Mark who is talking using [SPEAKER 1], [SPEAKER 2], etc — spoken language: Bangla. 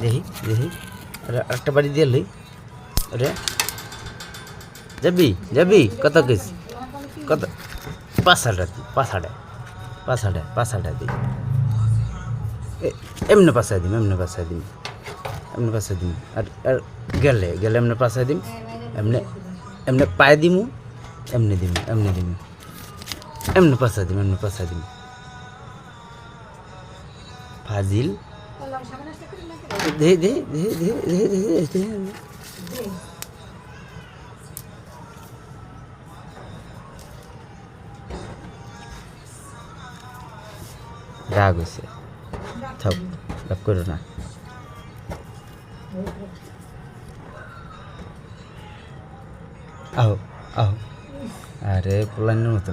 [SPEAKER 1] দেখি দেখি। একটা বাড়ি দিয়ে লই। আরে। যাবি যাবি? কত কিস কত? পাঁচ হাজার পাঁচ হাজার পাঁচ হাজার পাঁচ হাজার দি। এ- এমনি পাঁচাই দিম, এমনি পাঁচাই দিম। এমনি পাঁচাই দিম। আর গেলে গেলে এমনি পাঁচাই দিম। এমনি এমনি পায়ে দিমু। এমনি দিবেন এমনি দিবেন এমনি পাশা দিবেন এমনি পাশা দিবেন ফাজিল। ধীরে ধীরে ধীরে ধীরে ধীরে ধীরে
[SPEAKER 2] ধীরে
[SPEAKER 1] রাগ হয়েছে থাক, রাগ করো না। আহ আহ। अरे फुलांनी होतं